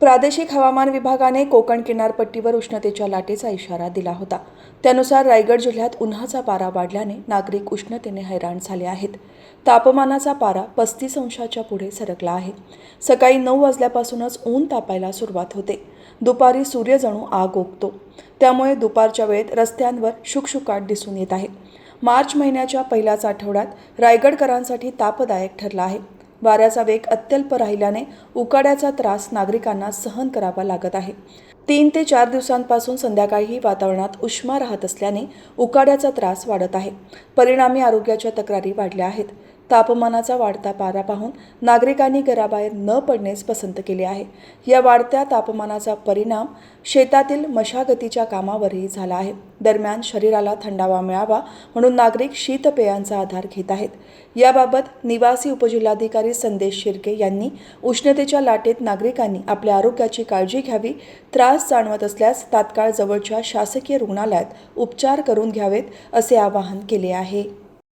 प्रादेशिक हवामान विभागाने कोकण किनारपट्टीवर उष्णतेच्या लाटेचा इशारा दिला होता. त्यानुसार रायगड जिल्ह्यात उन्हाचा पारा वाढल्याने नागरिक उष्णतेने हैराण झाले आहेत. तापमानाचा पारा पस्तीस अंशाच्या पुढे सरकला आहे. सकाळी नऊ वाजल्यापासूनच ऊन तापायला सुरुवात होते. दुपारी सूर्य जणू आग ओकतो. त्यामुळे दुपारच्या वेळेत रस्त्यांवर शुकशुकाट दिसून येत आहे. मार्च महिन्याच्या पहिल्याच आठवड्यात रायगडकरांसाठी तापदायक ठरला आहे. वाऱ्याचा वेग अत्यल्प राहिल्याने उकाड्याचा त्रास नागरिकांना सहन करावा लागत आहे. तीन ते चार दिवसांपासून संध्याकाळीही वातावरणात उष्मा राहत असल्याने उकाड्याचा त्रास वाढत आहे. परिणामी आरोग्याच्या तक्रारी वाढल्या आहेत. तापमानाचा वाढता पारा पाहून नागरिकांनी घराबाहेर न पडणेच पसंत केले आहे. या वाढत्या तापमानाचा परिणाम शेतातील मशागतीच्या कामावरही झाला आहे. दरम्यान शरीराला थंडावा मिळावा म्हणून नागरिक शीतपेयांचा आधार घेत आहेत. याबाबत निवासी उपजिल्हाधिकारी संदेश शिर्के यांनी उष्णतेच्या लाटेत नागरिकांनी आपल्या आरोग्याची काळजी घ्यावी त्रास जाणवत असल्यास तात्काळ जवळच्या शासकीय रुग्णालयात उपचार करून घ्यावेत असे आवाहन केले आहे.